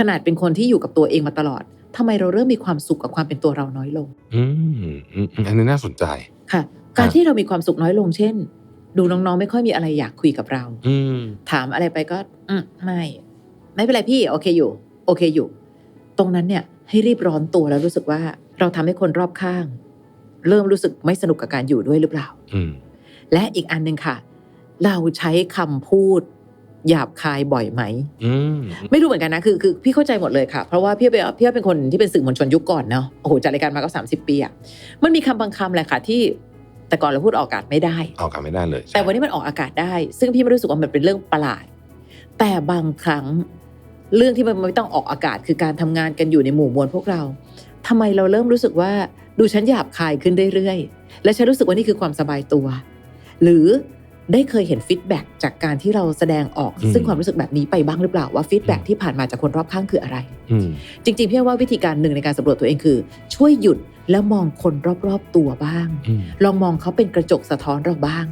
ขนาดเป็นคนที่อยู่กับตัวเองมาตลอดทำไมเราเริ่มมีความสุขกับความเป็นตัวเราน้อยลงอืมอืมอืมอันนี้น่าสนใจค่ะ การที่เรามีความสุขน้อยลงเช่น ดูน้องๆ ไม่ค่อยมีอะไรอยากคุยกับเรา อืมถามอะไรไปก็ อืมไม่ ไม่เป็นไรพี่ โอเคอยู่ โอเคอยู่ ตรงนั้นเนี่ย ให้รีบร้อนตัวแล้วรู้สึกว่าเราทำให้คนรอบข้าง เริ่มรู้สึกไม่สนุกกับการอยู่ด้วยหรือเปล่า อืมและอีกอันหนึ่งค่ะ เราใช้คำพูด หยาบคายบ่อยไหมอืมไม่รู้เหมือนกันนะคือคือพี่เข้าใจหมดเลยค่ะ เพราะว่าพี่เป็นพี่เป็นคนที่เป็นสื่อมวลชนยุคก่อนเนาะโอ้โหจัดรายการมาก็สามสิบปีอะมันมีคำบางคำแหละค่ะที่แต่ก่อนเราพูดออกอากาศไม่ได้เอากลับไม่ได้เลย แต่วันนี้มันออกอากาศได้ ซึ่งพี่ไม่รู้สึกว่ามันเป็นเรื่องประหลาด แต่บางครั้งเรื่องที่มันไม่ต้องออกอากาศคือการทำงานกันอยู่ในหมู่มวลพวกเราทำไมเราเริ่มรู้สึกว่าดูฉันหยาบคายขึ้นเรื่อยๆและฉันรู้สึกว่านี่คือความสบายตัว หรือ ได้เคยเห็นฟีดแบ็กจากการที่เราแสดงออก ซึ่งความรู้สึกแบบนี้ไปบ้างหรือเปล่าว่าฟีดแบ็กที่ผ่านมาจากคนรอบข้างคืออะไรอืมจริง ๆพี่ว่าวิธีการหนึ่งในการสำรวจตัวเองคือ ช่วยหยุดแล้วมองคนรอบๆตัวบ้างอืมลองมองเขาเป็นกระจกสะท้อนเราบ้าง